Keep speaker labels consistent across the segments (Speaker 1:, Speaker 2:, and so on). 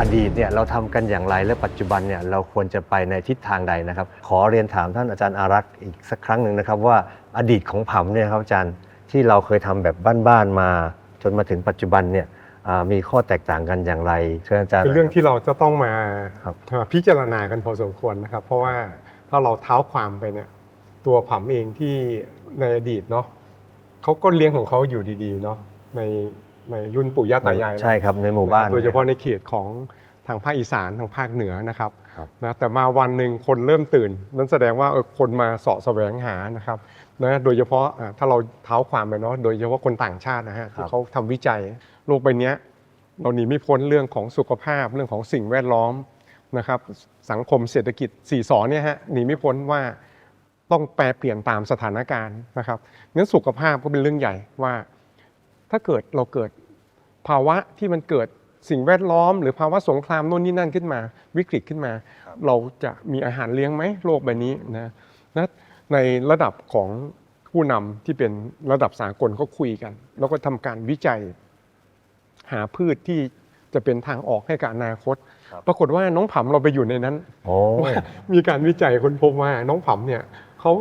Speaker 1: อดีตเนี่ยเราทำกันอย่างไรและปัจจุบันเนี่ยเราควรจะไปในทิศทางใดนะครับ ขอเรียนถามท่านอาจารย์อารักษ์อีกสักครั้งหนึ่งนะครับ ว่าอดีตของผำเนี่ยครับอาจารย์ที่เราเคยทำแบบบ้านๆมา จนมาถึงปัจจุบันเนี่ยอ่ามีข้อแตกต่างกันอย่างไรเชิญอาจารย์
Speaker 2: เป็นเรื่องที่เราจะต้องมา
Speaker 1: ครับ
Speaker 2: มาพิจารณากันพอสมควรนะครับ เพราะว่าถ้าเราเท้าความไปเนี่ยตัวผำเองที่ในอดีตเนาะเขาก็เลี้ยงของเขาอยู่ดีๆเนาะใน ในรุ่นปู่ย่าตายาย
Speaker 1: ใช่ครับในหมู่บ้าน
Speaker 2: โดยเฉพาะในเขตของทางภาคอีสานทางภาคเหนือนะครับ
Speaker 1: ครับ
Speaker 2: นะแต่มาวันหนึ่งคนเริ่มตื่น นั่นแสดงว่าเออคนมาเสาะแสวงหานะครับนะโดยเฉพาะอ่าถ้าเราเท้าความไปเนาะโดยเฉพาะคนต่างชาตินะฮะที่เขาทำวิจัยโลกใบเนี้ยเราหนีไม่พ้นเรื่องของสุขภาพเรื่องของสิ่งแวดล้อมนะครับ สังคมเศรษฐกิจสี่สอเนี่ยฮะหนีไม่พ้นว่าต้องแปรเปลี่ยนตามสถานการณ์นะครับงั้นสุขภาพก็เป็นเรื่องใหญ่ว่า ถ้าเกิดเราเกิด ภาวะที่มันเกิดสิ่งแวดล้อม หรือภาวะสงครามโน่นนี่นั่นขึ้นมา วิกฤตขึ้นมา เราจะมีอาหารเลี้ยงไหมโลกใบนี้นะนะในระดับของผู้นำที่เป็นระดับสากลก็คุยกัน แล้วก็ทำการวิจัย หาพืชที่จะเป็นทางออกให้กับอนาคต ปรากฏว่าน้องผำเราไปอยู่ในนั้น
Speaker 1: โอ้
Speaker 2: ว่ามีการวิจัยคนพบว่าน้องผำเนี่ยเขา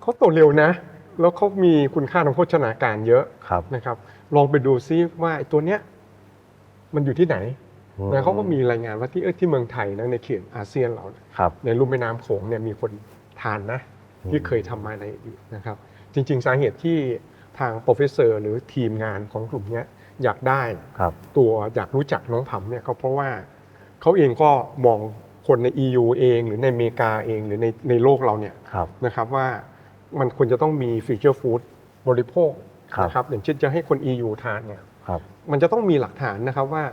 Speaker 2: เขาโตเร็วนะ แล้วเขามีคุณค่าทางโภชนาการเยอะ
Speaker 1: ครับ
Speaker 2: นะครับ ลองไปดูซิว่าไอ้ตัวเนี้ยมันอยู่ที่ไหน
Speaker 1: อืม
Speaker 2: นะเขาก็มีรายงานว่าที่เออที่เมืองไทยนะในเขตอาเซียนเราเนี่ย
Speaker 1: ครับ
Speaker 2: ในลุ่มแม่น้ำโขงเนี่ยมีคนทานนะ
Speaker 1: อืม
Speaker 2: ที่เคยทำมาในอดีตนะครับ จริง ๆ สาเหตุที่ทางโปรเฟสเซอร์ หรือทีมงานของกลุ่มเนี้ยอยากได้
Speaker 1: ครับ
Speaker 2: ตัวอยากรู้จักน้องผำเนี่ยเขาเพราะว่าเขาเองก็มองคนใน EU เอง หรือในอเมริกาเองหรือในในโลกเราเนี่ย
Speaker 1: ครับ
Speaker 2: นะครับว่ามันควรจะต้องมีฟีเจอร์ฟู้ดบริโภค
Speaker 1: ครับ
Speaker 2: นะครับอย่างเช่นจะให้คน EU ทานเนี่ย
Speaker 1: ครับ
Speaker 2: มันจะต้องมีหลักฐานนะครับว่า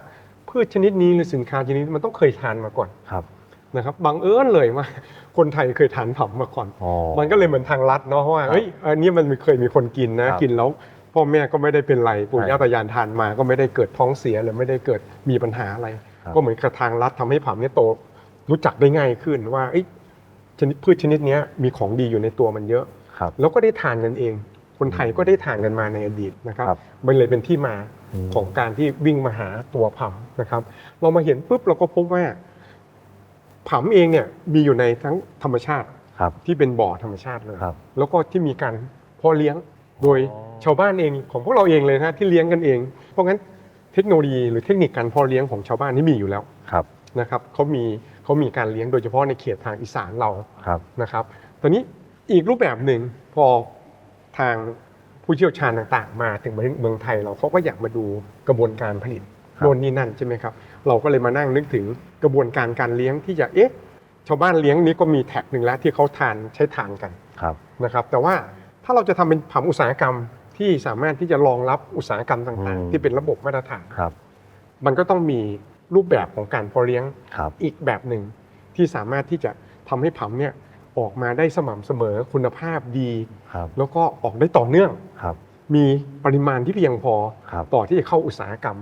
Speaker 2: พืชชนิดนี้หรือสินค้าชนิดนี้มันต้องเคยทานมาก่อน
Speaker 1: ครับ
Speaker 2: นะครับบังเอิญเลยว่าคนไทยเคยทานผำมาก่อน
Speaker 1: อ๋อ
Speaker 2: มันก็เลยเหมือนทางลัดเนาะว่า
Speaker 1: ครับ
Speaker 2: เอ้ยอันนี้มันเคยมีคนกินนะ
Speaker 1: ครับ
Speaker 2: กินแล้วพ่อแม่ก็ไม่ได้เป็นไรปู่
Speaker 1: ใช่
Speaker 2: ย่าตายายทานมา ก็ไม่ได้เกิดท้องเสียหรือไม่ได้เกิดมีปัญหาอะไร
Speaker 1: ครับ
Speaker 2: ก็เหมือนกับทางลัดทำให้ผำเนี่ยโตรู้จักได้ง่ายขึ้นว่าเอ้ยชนิดพืชชนิดเนี้ยมีของดีอยู่ในตัวมันเยอะ
Speaker 1: ครับ
Speaker 2: แล้วก็ได้ทานกันเอง คนไทยก็ได้ทานกันมาในอดีตนะครับ
Speaker 1: ครับ
Speaker 2: มันเลยเป็นที่มา
Speaker 1: อืม
Speaker 2: ของการที่วิ่งมาหาตัวผำนะครับ เรามาเห็นปุ๊บเราก็พบว่าผำเองเนี่ยมีอยู่ในทั้งธรรมชาติ
Speaker 1: ครับ
Speaker 2: ที่เป็นบ่อธรรมชาติเลย
Speaker 1: ครับ
Speaker 2: แล้วก็ที่มีการเพาะเลี้ยงโดย
Speaker 1: อ๋อ
Speaker 2: ชาวบ้านเองของพวกเราเองเลยนะที่เลี้ยงกันเอง เพราะงั้นเทคโนโลยีหรือเทคนิคการเพาะเลี้ยงของชาวบ้านนี่มีอยู่แล้ว
Speaker 1: ครับ
Speaker 2: นะครับเขามีเขามีการเลี้ยงโดยเฉพาะในเขตทางอีสานเรา
Speaker 1: ครับ
Speaker 2: นะครับตอนนี้อีกรูปแบบหนึ่งพอ ทางผู้เชี่ยวชาญต่างๆ มาถึงเมืองไทยเราเขาก็อยากมาดูกระบวนการผลิต
Speaker 1: ครับ
Speaker 2: โน่นนี่นั่นใช่ไหมครับ เราก็เลยมานั่งนึกถึงกระบวนการการเลี้ยงที่จะเอ๊ะชาวบ้านเลี้ยงนี้ก็มีแท็กหนึ่งแล้วที่เขาทานใช้ทานกัน
Speaker 1: ครับ
Speaker 2: นะครับ แต่ว่าถ้าเราจะทำเป็นผัมอุตสาหกรรมที่สามารถที่จะรองรับอุตสาหกรรมต่าง
Speaker 1: อืม
Speaker 2: ๆที่เป็นระบบมาตรฐาน
Speaker 1: ครับ
Speaker 2: มันก็ต้องมีรูปแบบของการเพาะเลี้ยง
Speaker 1: ครับ
Speaker 2: อีกแบบหนึ่งที่สามารถที่จะทำให้ผัมเนี่ย ออกมาได้สม่ำเสมอคุณภาพดี
Speaker 1: ครับ
Speaker 2: แล้วก็ออกได้ต่อเนื่อง
Speaker 1: ครับ
Speaker 2: มีปริมาณที่เพียงพอ
Speaker 1: ครับ
Speaker 2: ต่อที่จะเข้าอุตสาหกรรม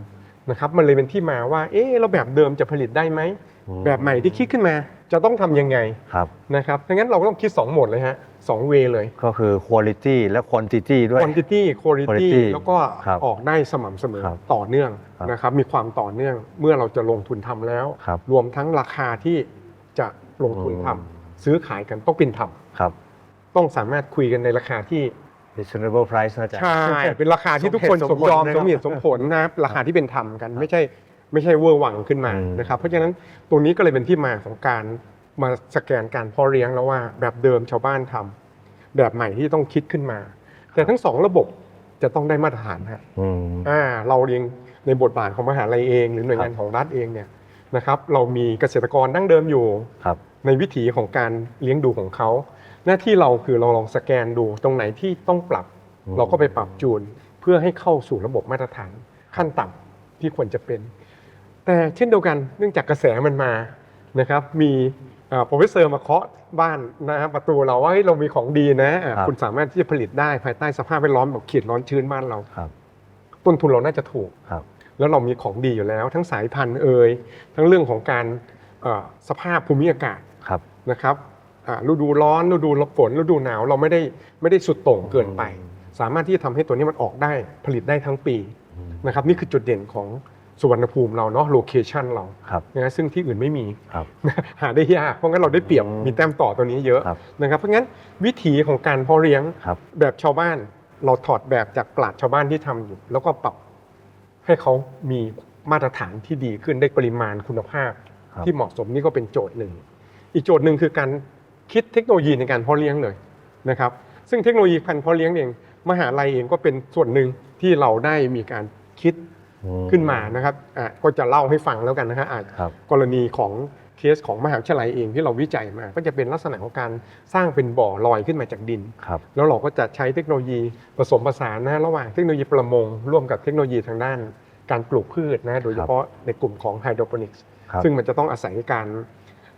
Speaker 2: นะครับมันเลยเป็นที่มาว่าเอ๊ะเราแบบเดิมจะผลิตได้ไหม
Speaker 1: อืม
Speaker 2: แบบใหม่ที่คิดขึ้นมาจะต้องทำยังไง
Speaker 1: ครับ
Speaker 2: นะครับดังนั้นเราก็ต้องคิด2โหมดเลยฮะสองเวเลย
Speaker 1: ก็คือ quality และ quantity ด้วย
Speaker 2: quantity quality
Speaker 1: quality
Speaker 2: แล้วก็
Speaker 1: ครับ
Speaker 2: ออกได้สม่ำเสมอ
Speaker 1: ครับ
Speaker 2: ต่อเนื่อง
Speaker 1: ครับ
Speaker 2: นะครับมีความต่อเนื่องเมื่อเราจะลงทุนทำแล้ว
Speaker 1: ครับ
Speaker 2: รวมทั้งราคาที่จะลงทุนทำ
Speaker 1: อืม
Speaker 2: ซื้อขายกันต้องเป็นธรรม
Speaker 1: ครับ
Speaker 2: ต้องสามารถคุยกันในราคาที่
Speaker 1: reasonable price นะอาจารย์
Speaker 2: ใช่ เป็นราคาที่ทุกคน
Speaker 1: ส
Speaker 2: ส
Speaker 1: ม
Speaker 2: ม
Speaker 1: เหตุ
Speaker 2: ยอม
Speaker 1: สมผล
Speaker 2: สมเหตุสมผลนะครับราคาที่เป็นธรรมกันไม่ใช่ไม่ใช่เวอร์หวังขึ้นมา
Speaker 1: อืม
Speaker 2: นะครับ เพราะฉะนั้นตรงนี้ก็เลยเป็นที่มาของการมาสแกนการเพาะเลี้ยงแล้วว่า แบบเดิมชาวบ้านทำแบบใหม่ที่ต้องคิดขึ้นมา แต่ทั้งสองระบบจะต้องได้มาตรฐานฮะ
Speaker 1: อืม
Speaker 2: อ่าเราเองในบทบาทของมหาลัยเอง หรือหน่วยงานของรัฐเองเนี่ยนะครับ เรามีเกษตรกรดั้งเดิมอยู่
Speaker 1: ครับ
Speaker 2: ในวิถีของการเลี้ยงดูของเขา หน้าที่เราคือเราลองสแกนดูตรงไหนที่ต้องปรับ
Speaker 1: อืม
Speaker 2: เราก็ไปปรับจูน เพื่อให้เข้าสู่ระบบมาตรฐานขั้นต่ำที่ควรจะเป็น แต่เช่นเดียวกันเนื่องจากกระแสมันมานะครับ มีโปรเฟสเซอร์มาเคาะบ้านนะครับประตูเราว่าเฮ้ยเรามีของดีนะอะ
Speaker 1: ครับ
Speaker 2: คุณสามารถที่จะผลิตได้ภายใต้สภาพแวดล้อมแบบเขตร้อนชื้นบ้านเรา
Speaker 1: ครับ
Speaker 2: ต้นทุนเราน่าจะถูก
Speaker 1: ครับ
Speaker 2: แล้วเรามีของดีอยู่แล้ว ทั้งสายพันธุ์เอ่ยทั้งเรื่องของการเอ่อ สภาพภูมิอากาศ
Speaker 1: ครับ
Speaker 2: นะครับอ่าฤดูร้อนฤดูฝนฤดูหนาวเราไม่ได้ไม่ได้สุดโต่งเกินไป สามารถที่จะทำให้ตัวนี้มันออกได้ผลิตได้ทั้งปี
Speaker 1: อืม
Speaker 2: นะครับนี่คือจุดเด่นของสุวรรณภูมิเราเนาะโลเคชันเรา
Speaker 1: ครับ
Speaker 2: นะซึ่งที่อื่นไม่มี
Speaker 1: ครับ
Speaker 2: หาได้ยากเพราะงั้นเราได้เปรียบ
Speaker 1: อืม
Speaker 2: มีแต้มต่อตัวนี้เยอะ
Speaker 1: ครับ
Speaker 2: นะครับเพราะงั้นวิถีของการเพาะเลี้ยง
Speaker 1: ครับ
Speaker 2: แบบชาวบ้านเราถอดแบบจากปราชญ์ชาวบ้านที่ทำอยู่แล้วก็ปรับให้เขามีมาตรฐานที่ดีขึ้นได้ปริมาณคุณภาพ
Speaker 1: ครับ
Speaker 2: ที่เหมาะสมนี่ก็เป็นโจทย์หนึ่ง อีกโจทย์หนึ่งคือการคิดเทคโนโลยีในการเพาะเลี้ยงเลยนะครับ ซึ่งเทคโนโลยีพันธุ์เพาะเลี้ยงเองมหาลัยเองก็เป็นส่วนหนึ่งที่เราได้มีการคิด
Speaker 1: อื
Speaker 2: ขึ้นมานะครับอะก็จะเล่าให้ฟังแล้วกันนะฮะอะ
Speaker 1: ครับ
Speaker 2: กรณีของเคสของมหาวิทยาลัยเองที่เราวิจัยมา ก็จะเป็นลักษณะของการสร้างเป็นบ่อลอยขึ้นมาจากดิน
Speaker 1: ครับ
Speaker 2: แล้วเราก็จะใช้เทคโนโลยีผสมผสานนะระหว่างเทคโนโลยีประมงร่วมกับเทคโนโลยีทางด้านการปลูกพืชนะโดยเฉพาะในกลุ่มของไฮโดรโปนิกส์
Speaker 1: ครับ
Speaker 2: ซึ่งมันจะต้องอาศัยการ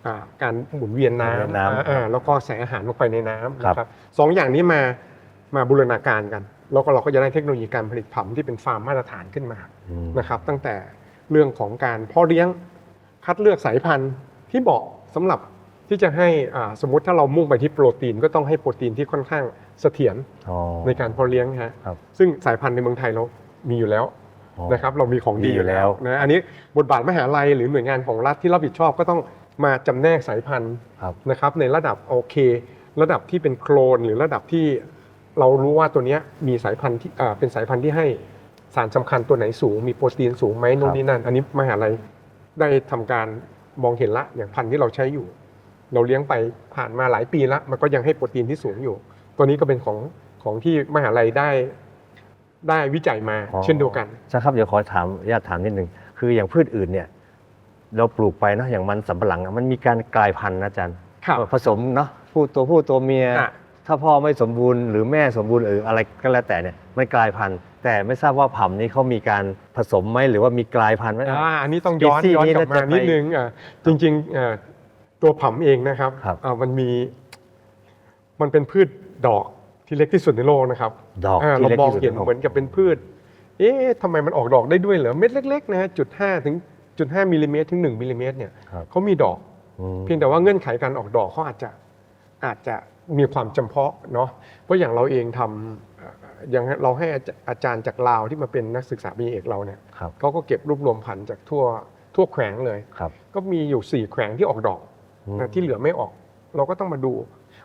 Speaker 2: อ่าการหมุนเวียน
Speaker 1: หมุนเวียน
Speaker 2: น้ำ
Speaker 1: น้ำ
Speaker 2: อ่าแล้วก็ใส่อาหารลงไปในน้ำ
Speaker 1: ครับ
Speaker 2: นะครับสองอย่างนี้มามาบูรณาการกัน แล้วก็เราก็จะได้เทคโนโลยีการผลิตผำที่เป็นฟาร์มมาตรฐานขึ้นมา
Speaker 1: อืม
Speaker 2: นะครับตั้งแต่เรื่องของการเพาะเลี้ยงคัดเลือกสายพันธุ์ที่เหมาะสำหรับที่จะให้อ่าสมมติถ้าเรามุ่งไปที่โปรตีนก็ต้องให้โปรตีนที่ค่อนข้างเสถียร
Speaker 1: อ๋อ
Speaker 2: ในการเพาะเลี้ยงฮะ
Speaker 1: ครับ
Speaker 2: ซึ่งสายพันธุ์ในเมืองไทยเรามีอยู่แล้ว
Speaker 1: อ๋อ
Speaker 2: นะครับเรามีของดี
Speaker 1: มีอยู่แล้ว
Speaker 2: นะอันนี้บทบาทมหาลัยหรือหน่วยงานของรัฐที่รับผิดชอบก็ต้องมาจำแนกสายพันธุ์
Speaker 1: ครับ
Speaker 2: นะครับในระดับโอเค ระดับที่เป็นโคลนหรือระดับที่เรารู้ว่าตัวเนี้ยมีสายพันธุ์ที่อ่าเป็นสายพันธุ์ที่ให้สารสำคัญตัวไหนสูง มีโปรตีนสูงไหมนู่นนี่นั่น อันนี้มหาลัยได้ทำการมองเห็นละอย่างพันธุ์ที่เราใช้อยู่ เราเลี้ยงไปผ่านมาหลายปีแล้วมันก็ยังให้โปรตีนที่สูงอยู่ ตัวนี้ก็เป็นของของที่มหาลัยได้ ได้วิจัยมา
Speaker 1: อ๋อ
Speaker 2: เช่นเดียวกัน
Speaker 1: ใช่ครับเดี๋ยวขอถามญาติถามนิดนึงคืออย่างพืชอื่นเนี่ยเราปลูกไปเนอะอย่างมันสำปะหลังอะมันมีการกลายพันธุ์นะอาจารย์
Speaker 2: ครับ
Speaker 1: ผสมเนาะผู้ตัวผู้ตัวเมีย
Speaker 2: อะ
Speaker 1: ถ้าพ่อไม่สมบูรณ์หรือแม่สมบูรณ์หรืออะไรก็แล้วแต่เนี่ยมันกลายพันธุ์ แต่ไม่ทราบว่าผำนี้เขามีการผสมไหมหรือว่ามีกลายพันธุ์ไหม
Speaker 2: อ่าอันนี้ต้องย้อน
Speaker 1: species
Speaker 2: ย้อน
Speaker 1: นี้
Speaker 2: กลับมา
Speaker 1: น่าจะไป
Speaker 2: นิดนึงอ่าจริงๆอ่าตัวผำเองนะครับ
Speaker 1: ครับ
Speaker 2: อ่ามันมี มันเป็นพืชดอก ที่เล็กที่สุดในโลกนะครับ
Speaker 1: ดอก
Speaker 2: อ่า
Speaker 1: ที่
Speaker 2: เรา
Speaker 1: เล็ก
Speaker 2: มอง
Speaker 1: ที่สุด
Speaker 2: เห็น
Speaker 1: ในโลก
Speaker 2: เหมือนกับเป็นพืช เอ๊ะทำไมมันออกดอกได้ด้วยเหรอ เม็ดเล็กๆนะฮะจุดห้าถึงจุดห้ามิลลิเมตรถึงหนึ่งมิลลิเมตรเนี่ย
Speaker 1: ครับ
Speaker 2: เขามีดอก
Speaker 1: อืม
Speaker 2: เพียงแต่ว่าเงื่อนไขการออกดอกเขาอาจจะอาจจะมีความจำเพาะเนาะเพราะอย่างเราเองทำเอ่ออย่างเราให้อาจอาจารย์จากลาวที่มาเป็นนักศึกษาปีเอกเราเนี่ย
Speaker 1: ครับ
Speaker 2: เขาก็เก็บรวบรวมพันธุ์จากทั่วทั่วแขวงเลย
Speaker 1: ครับ
Speaker 2: ก็มีอยู่ 4 แขวงที่ออกดอก
Speaker 1: อืม
Speaker 2: นะที่เหลือไม่ออก เราก็ต้องมาดู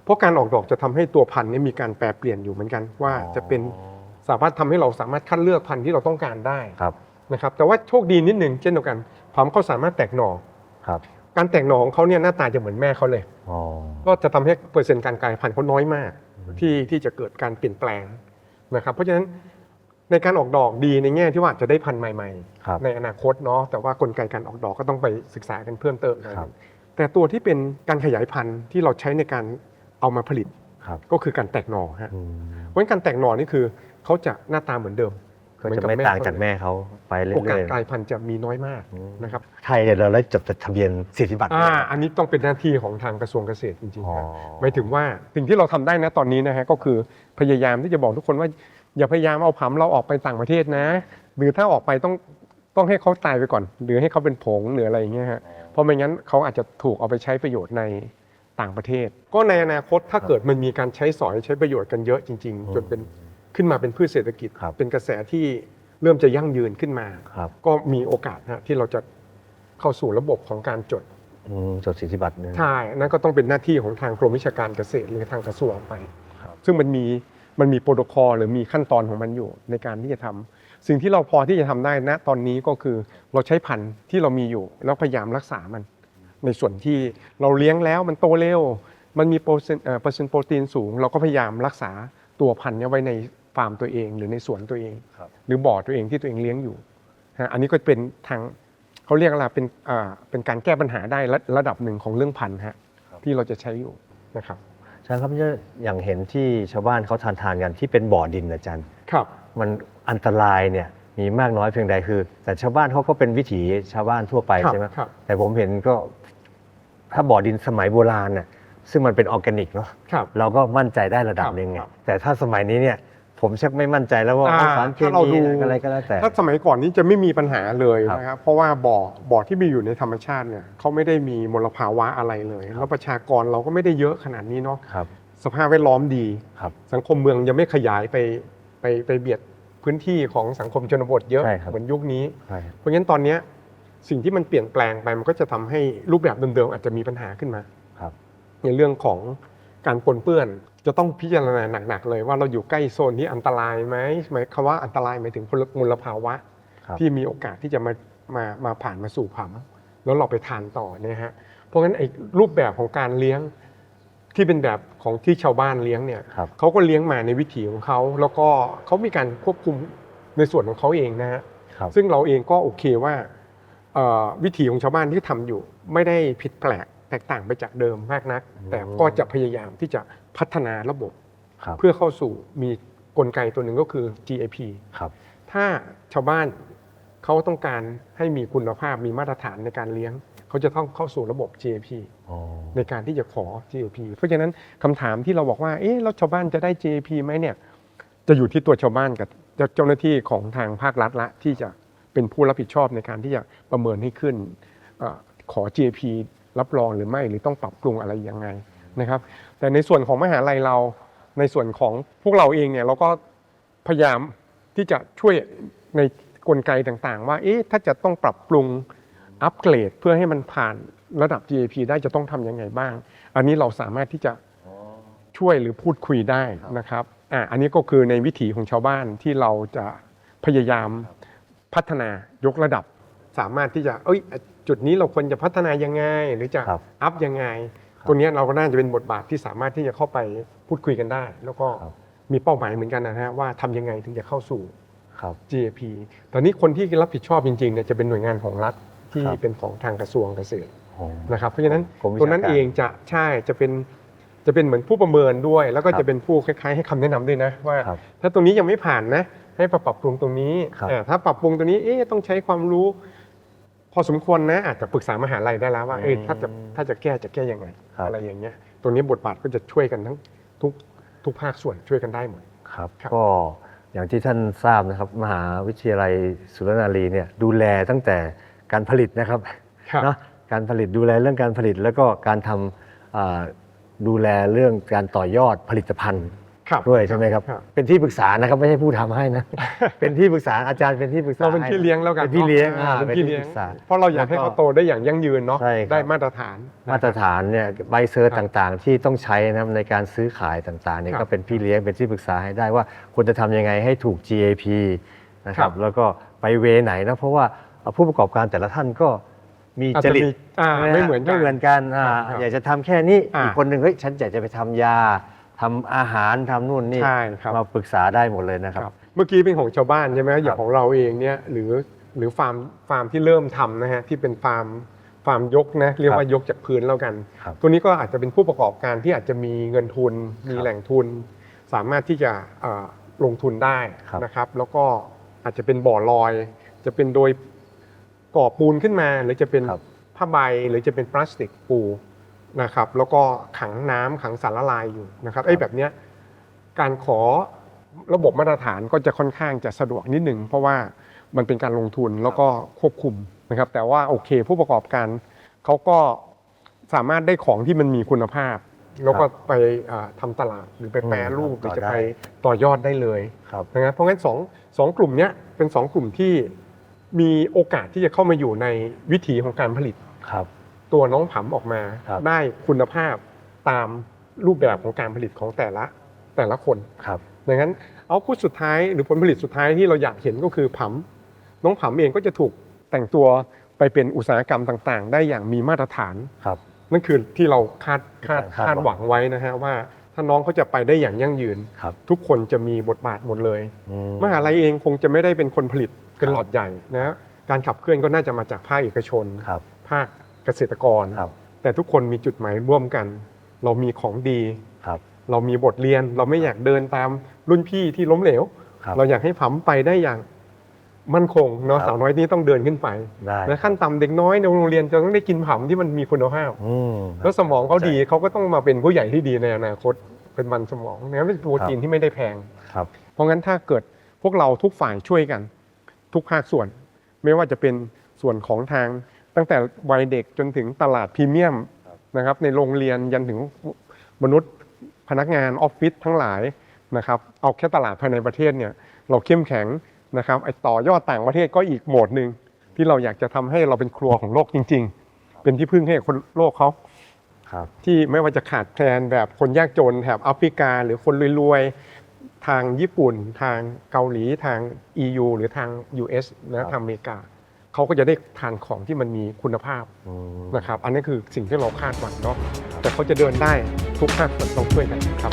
Speaker 2: เพราะการออกดอกจะทำให้ตัวพันธุ์เนี้มีการแปรเปลี่ยนอยู่เหมือนกันว่าจะเป็นสามารถทำให้เราสามารถคัดเลือกพันธุ์ที่เราต้องการได้
Speaker 1: ครับ
Speaker 2: นะครับแต่ว่าโชคดีนิดหนึ่งเช่นเดียวกันผำเขาสามารถแตกหน่อ
Speaker 1: ครับ
Speaker 2: การแตกหน่อของเขาเนี่ยหน้าตาจะเหมือนแม่เขาเลย
Speaker 1: อ๋อ
Speaker 2: ก็จะทำให้เปอร์เซ็นต์การกลายพันธุ์เขาน้อยมาก
Speaker 1: อืม
Speaker 2: ที่ที่จะเกิดการเปลี่ยนแปลงนะครับเพราะฉะนั้นในการออกดอกดีในแง่ที่ว่าจะได้พันธุ์ใหม่
Speaker 1: ครับ
Speaker 2: ๆในอนาคตเนาะแต่ว่ากลไกการออกดอกก็ต้องไปศึกษากันเพิ่มเติมนะครับ
Speaker 1: ครับ
Speaker 2: แต่ตัวที่เป็นการขยายพันธุ์ที่เราใช้ในการ เอามาผลิต
Speaker 1: ครับ
Speaker 2: ก็คือการแตกหน่อฮะ
Speaker 1: อืม
Speaker 2: เพราะฉะนั้นการแตกหน่อนี่คือเขาจะหน้าตาเหมือนเดิม
Speaker 1: ก็จะไม่ต่างจากแม่เขาไปเรื่
Speaker 2: โอกาส
Speaker 1: อย
Speaker 2: กลายพันธุ์จะมีน้อยมาก
Speaker 1: อืม
Speaker 2: นะครับ
Speaker 1: ๆไทยเนี่ยเราได้จดทะเบียนสิทธิบัตร
Speaker 2: อ่าอันนี้ต้องเป็นหน้าที่ของทางกระทรวงเกษตรจริง
Speaker 1: อ๋อ
Speaker 2: ๆครับหมายถึงว่าสิ่งที่เราทำได้นะตอนนี้นะฮะก็คือพยายามที่จะบอกทุกคนว่าอย่าพยายามเอาผำเราออกไปต่างประเทศนะ หรือถ้าออกไปต้องต้องให้เขาตายไปก่อน หรือให้เขาเป็นผงหรืออะไรอย่างเงี้ยฮะเพราะไม่งั้นเขาอาจจะถูกเอาไปใช้ประโยชน์ใน ต่างประเทศ ก็ในอนาคตถ้าเกิดมันมีการใช้สอยใช้ประโยชน์กันเยอะจริง ๆ จนเป็นขึ้นมาเป็นพืชเศรษฐกิจ
Speaker 1: ครับ
Speaker 2: เป็นกระแสที่เริ่มจะยั่งยืนขึ้นมา
Speaker 1: ครับ
Speaker 2: ก็มีโอกาสนะที่เราจะเข้าสู่ระบบของการจด
Speaker 1: อืมจดสิทธิบัตรเนี่ย
Speaker 2: ใช่นั่นก็ต้องเป็นหน้าที่ของทางกรมวิชาการเกษตรหรือทางกระทรวงไป
Speaker 1: ครับ
Speaker 2: ซึ่งมันมีมันมีโปรโตคอลหรือมีขั้นตอนของมันอยู่ในการที่จะทำสิ่งที่เราพอที่จะทำได้ณตอนนี้ก็คือเราใช้พันธุ์ที่เรามีอยู่ แล้วพยายามรักษามัน ในส่วนที่เราเลี้ยงแล้วมันโตเร็ว มันมีเปอร์เซ็นต์เอ่อเปอร์เซ็นต์โปรตีนสูง เราก็พยายามรักษาตัวพันธุ์เนี้ไว้ในฟาร์มตัวเองหรือในสวนตัวเอง
Speaker 1: ครับ
Speaker 2: หรือบ่อตัวเองที่ตัวเองเลี้ยงอยู่ฮะอันนี้ก็เป็นทางเขาเรียกอะไรเป็นอ่าเป็นการแก้ปัญหาได้ระระดับหนึ่งของเรื่องพันธุ์ฮะ
Speaker 1: ครับ
Speaker 2: ที่เราจะใช้อยู่นะครับ
Speaker 1: อาจารย์ครับอย่างเห็นที่ชาวบ้านเขาทานทานๆกันที่เป็นบ่อดินอาจารย์
Speaker 2: ครับ
Speaker 1: มันอันตรายเนี่ยมีมากน้อยเพียงใดคือ แต่ชาวบ้านเขาก็เป็นวิถีชาวบ้านทั่วไป
Speaker 2: ครับ
Speaker 1: ใช่ไหม
Speaker 2: ครับ
Speaker 1: แต่ผมเห็นก็ ถ้าบ่อดินสมัยโบราณน่ะซึ่งมันเป็นออร์แกนิกเนาะ
Speaker 2: ครับ
Speaker 1: เราก็มั่นใจได้ระดับ
Speaker 2: ครับ
Speaker 1: หนึ่งไง
Speaker 2: ครับ
Speaker 1: แต่ถ้าสมัยนี้เนี่ยผมชักไม่มั่นใจแล้วว่า
Speaker 2: อ่า
Speaker 1: เอาสารเค
Speaker 2: ถ้าเรา
Speaker 1: มี
Speaker 2: ดู
Speaker 1: อะไรก็แล้วแต่
Speaker 2: ถ้าสมัยก่อนนี้จะไม่มีปัญหาเลย
Speaker 1: ครับ
Speaker 2: นะครับเพราะว่าบ่อบ่อที่มีอยู่ในธรรมชาติเนี่ยเขาไม่ได้มีมลภาวะอะไรเลย แล้วประชากรเราก็ไม่ได้เยอะขนาดนี้เนาะ
Speaker 1: ครับ
Speaker 2: สภาพแวดล้อมดี
Speaker 1: ครับ
Speaker 2: สังคมเมืองยังไม่ขยายไปไปไปเบียดพื้นที่ของสังคมชนบทเยอะ
Speaker 1: ใช่ครับ
Speaker 2: เหมือนยุคนี้
Speaker 1: ใช่ครับ
Speaker 2: เพราะงั้นตอนเนี้ย สิ่งที่มันเปลี่ยนแปลงไปมันก็จะทำให้รูปแบบเดิมๆอาจจะมีปัญหาขึ้นมา
Speaker 1: ครับ
Speaker 2: ในเรื่องของการปนเปื้อนจะต้องพิจารณาหนักๆเลย ว่าเราอยู่ใกล้โซนที่อันตรายไหมหมายคำว่าอันตรายหมายถึงมลภาวะ
Speaker 1: ครับ
Speaker 2: ที่มีโอกาสที่จะมามามาผ่านมาสู่ผำแล้วเราไปทานต่อเนี่ยฮะเพราะงั้นไอ้รูปแบบของการเลี้ยงที่เป็นแบบของที่ชาวบ้านเลี้ยงเนี่ย
Speaker 1: ครับ
Speaker 2: เขาก็เลี้ยงมาในวิถีของเขาแล้วก็เขามีการควบคุมในส่วนของเขาเองนะฮะ
Speaker 1: ครับ
Speaker 2: ซึ่งเราเองก็โอเคว่าเอ่อ วิถีของชาวบ้านที่ทำอยู่ ไม่ได้ผิดแปลกแตกต่างไปจากเดิมมากนัก แต่ก็จะพยายามที่จะพัฒนาระบบ
Speaker 1: ครับ
Speaker 2: เพื่อเข้าสู่มีกลไกตัวหนึ่งก็คือ GAP
Speaker 1: ครับ
Speaker 2: ถ้าชาวบ้านเขาต้องการให้มีคุณภาพมีมาตรฐานในการเลี้ยง เขาจะต้องเข้าสู่ระบบ GAP
Speaker 1: อ๋อ
Speaker 2: ในการที่จะขอ GAP เพราะฉะนั้นคำถามที่เราบอกว่าเอ๊ะแล้วชาวบ้านจะได้ GAP ไหมเนี่ยจะอยู่ที่ตัวชาวบ้านกับเจ้าหน้าที่ของทางภาครัฐละที่จะ เป็นผู้รับผิดชอบในการที่จะประเมินให้ขึ้นอขอ GAP รับรองหรือไม่หรือต้องปรับปรุงอะไรยังไงนะครับ แต่ในส่วนของมหาลัยเราในส่วนของพวกเราเองเนี่ยเราก็พยายามที่จะช่วยในกลไกต่างๆ ว่าเอ๊ะถ้าจะต้องปรับปรุงอัปเกรดเพื่อให้มันผ่านระดับ GAP ได้จะต้องทำยังไงบ้าง อันนี้เราสามารถที่จะช่วยหรือพูดคุยได้นะครับอะอันนี้ก็คือในวิถีของชาวบ้านที่เราจะพยายาม พัฒนายกระดับ สามารถที่จะเอ้ยจุดนี้เราควรจะพัฒนายังไงหรือจะ
Speaker 1: ครับ
Speaker 2: อัพยังไงตรงเนี้ยเราก็น่าจะเป็นบทบาทที่สามารถที่จะเข้าไปพูดคุยกันได้ แล้วก็
Speaker 1: ครับ
Speaker 2: มีเป้าหมายเหมือนกันนะฮะว่าทำยังไงถึงจะเข้าสู่
Speaker 1: ครับ
Speaker 2: GAP ตอนนี้คนที่รับผิดชอบจริงๆเนี่ยจะเป็นหน่วยงานของรัฐที่
Speaker 1: ครับ
Speaker 2: เป็นของทางกระทรวงเกษตร
Speaker 1: อ๋อ
Speaker 2: นะครับ เพราะฉะนั้น
Speaker 1: กรมวิชาการ
Speaker 2: ตรงนั้นเองจะใช่จะเป็นจะเป็นเหมือนผู้ประเมินด้วย แล้วก็
Speaker 1: ครับ
Speaker 2: จะเป็นผู้คล้ายๆ ให้คำแนะนำด้วยนะว่า
Speaker 1: ครับ
Speaker 2: ถ้าตรงนี้ยังไม่ผ่านนะ ให้ปรับปรุงตรงนี้
Speaker 1: ครับ
Speaker 2: อ่าถ้าปรับปรุงตรงนี้เอ๊ะต้องใช้ความรู้ พอสมควรนะอาจจะปรึกษามหาลัยได้แล้วว่าเอ้ยถ้าจะถ้าจะแก้จะแก้ยังไง
Speaker 1: ครับ
Speaker 2: อะไรอย่างเงี้ยตรงนี้บทบาทก็จะช่วยกันทั้งทุกทุกภาคส่วนช่วยกันได้หมด
Speaker 1: ครับ
Speaker 2: ครับ
Speaker 1: ก็อย่างที่ท่านทราบนะครับ มหาวิทยาลัยสุรนารีเนี่ยดูแลตั้งแต่การผลิตนะครับ
Speaker 2: ครับ
Speaker 1: เนาะการผลิตดูแลเรื่องการผลิตแล้วก็การทำอ่าดูแลเรื่องการต่อยอดผลิตภัณฑ์
Speaker 2: ครับ
Speaker 1: ด้วยใช่ไหมครับ
Speaker 2: ครับ
Speaker 1: เป็นที่ปรึกษานะครับไม่ใช่ผู้ทำให้นะ เป็นที่ปรึกษาอาจารย์เป็นที่ปรึกษา
Speaker 2: เราเป็นพี่เลี้ยงแล้วกัน
Speaker 1: เป็นพี่เลี้ยง
Speaker 2: อ่า
Speaker 1: อ่า
Speaker 2: เป็นพี่เลี้ยง
Speaker 1: ปรึกษา
Speaker 2: เพราะเราอยากให้เขาโตได้อย่างยั่งยืนเนาะ
Speaker 1: ใช่ครับ
Speaker 2: ได้มาตรฐาน
Speaker 1: มาตรฐานเนี่ยใบเซอร์
Speaker 2: ครับ
Speaker 1: ต่างๆ ที่ต้องใช้นะครับในการซื้อขายต่างๆเนี่ย
Speaker 2: ครับ
Speaker 1: ก็เป็นพี่เลี้ยงเป็นที่ปรึกษาให้ได้ว่าควรจะทำยังไงให้ถูก GAP นะค
Speaker 2: ครั
Speaker 1: รับบแล้วก็ไปเวไหนนะเพราะว่าผู้ประกอบการแต่ละท่านก็มี
Speaker 2: อาจ
Speaker 1: จ
Speaker 2: จะ
Speaker 1: ริต
Speaker 2: มีอ่า
Speaker 1: ใช่ฮะ
Speaker 2: ไม่เหมือนกัน
Speaker 1: ไม่เหมือนกันอ่า
Speaker 2: ครับ
Speaker 1: อยากจะทำแค่นี้
Speaker 2: อ่า
Speaker 1: อีกคนหนึ่งเฮ้ยฉันอยากจะไปทำยา ทำอาหารทำนู่นนี่
Speaker 2: ใช่ครับ
Speaker 1: มาปรึกษาได้หมดเลยนะครับ
Speaker 2: ครับ เมื่อกี้เป็นของชาวบ้านใช่ไหมอย่างของเราเองเนี่ยหรือหรือฟาร์มฟาร์มที่เริ่มทำนะฮะที่เป็นฟาร์มฟาร์มยกนะเรียกว่ายกจากพื้นแล้วกัน
Speaker 1: ครับ
Speaker 2: ตัวนี้ก็อาจจะเป็นผู้ประกอบการที่อาจจะมีเงินทุน มี
Speaker 1: ครับ
Speaker 2: แหล่งทุน สามารถที่จะเอ่อลงทุนได้
Speaker 1: ครับ
Speaker 2: นะครับ แล้วก็อาจจะเป็นบ่อลอย จะเป็นโดยก่อปูนขึ้นมา หรือจะเป็น
Speaker 1: ครับ
Speaker 2: ผ้าใบหรือจะเป็นพลาสติกปู นะครับ แล้วก็ขังน้ำขังสารละลายอยู่นะครับไอ้แบบเนี้ยการขอระบบมาตรฐานก็จะค่อนข้างจะสะดวกนิดหนึ่งเพราะว่ามันเป็นการลงทุนแล้วก็ควบคุมนะครับ แต่ว่าโอเคผู้ประกอบการเขาก็สามารถได้ของที่มันมีคุณภาพ แล้วก็ไปอ่าทำตลาดหรือไปแปรรูปห
Speaker 1: อื
Speaker 2: รือ
Speaker 1: ม
Speaker 2: จะ
Speaker 1: ต่อได้
Speaker 2: ไปต่อยอดได้เลย
Speaker 1: ครับ
Speaker 2: นะครับเพราะงั้นสองสองกลุ่มเนี้ยเป็นสองกลุ่มที่มีโอกาสที่จะเข้ามาอยู่ในวิถีของการผลิต
Speaker 1: ครับ
Speaker 2: ตัวน้องผำออกมา
Speaker 1: ครับ
Speaker 2: ได้คุณภาพตามรูปแบบของการผลิตของแต่ละแต่ละคน
Speaker 1: ครับ
Speaker 2: ดังนั้นเอาพุตสุดท้ายหรือผลผลิตสุดท้ายที่เราอยากเห็นก็คือผำน้องผำเองก็จะถูกแต่งตัวไปเป็นอุตสาหกรรมต่างๆ ได้อย่างมีมาตรฐาน
Speaker 1: ครับ
Speaker 2: นั่นคือที่เราคาดคาด
Speaker 1: คาด
Speaker 2: คาดหวังไว้นะฮะว่าถ้าน้องเขาจะไปได้อย่างยั่งยืน
Speaker 1: ครับ
Speaker 2: ทุกคนจะมีบทบาทหมดเลย
Speaker 1: อื
Speaker 2: มหาลัยเองคงจะไม่ได้เป็นคนผลิตเป็น
Speaker 1: ครับ
Speaker 2: หลอดใหญ่นะการขับเคลื่อนก็น่าจะมาจากภาคเอกชน
Speaker 1: ครับ
Speaker 2: ภาค เกษตรกร
Speaker 1: ครับ
Speaker 2: แต่ทุกคนมีจุดหมายร่วมกัน เรามีของดี
Speaker 1: ครับ
Speaker 2: เรามีบทเรียน เราไม่อยากเดินตามรุ่นพี่ที่ล้มเหลว
Speaker 1: ครับ
Speaker 2: เราอยากให้ผำไปได้อย่างมั่นคงเนาะ
Speaker 1: ครับ
Speaker 2: สาวน้อยนี่ต้องเดินขึ้นไป
Speaker 1: ได้
Speaker 2: และขั้นต่ำเด็กน้อยในโรงเรียนจะต้องได้กินผำที่มันมีคุณภาพ
Speaker 1: อืม
Speaker 2: แล้วสมองเขาดีเขาก็ต้องมาเป็นผู้ใหญ่ที่ดีในอนาคต เป็นมันสมองนะครับเป็นโปรตีนที่ไม่ได้แพง
Speaker 1: ครับ
Speaker 2: เพราะงั้นถ้าเกิดพวกเราทุกฝ่ายช่วยกัน ทุกภาคส่วน ไม่ว่าจะเป็นส่วนของทาง ตั้งแต่วัยเด็กจนถึงตลาดพรีเมียมนะครับในโรงเรียนยันถึงมนุษย์พนักงานออฟฟิศทั้งหลายนะครับเอาแค่ตลาดภายในประเทศเนี่ยเราเข้มแข็งนะครับไอ้ต่อยอดต่างประเทศก็อีกโหมดหนึ่งที่เราอยากจะทำให้เราเป็นครัวของโลกจริง ๆ เป็นที่พึ่งให้คนโลกเขา
Speaker 1: ครับ
Speaker 2: ที่ไม่ว่าจะขาดแคลนแบบคนยากจนแถบแอฟริกา หรือคนรวยๆ ทางญี่ปุ่น ทางเกาหลีทาง EU หรือทาง US นะทางอเมริกา เขาก็จะได้ทานของที่มันมีคุณภาพ
Speaker 1: อืม
Speaker 2: นะครับอันนี้คือสิ่งที่เราคาดหวังเนาะแต่เขาจะเดินได้ทุกภาคส่วนต้องช่วยกันครับ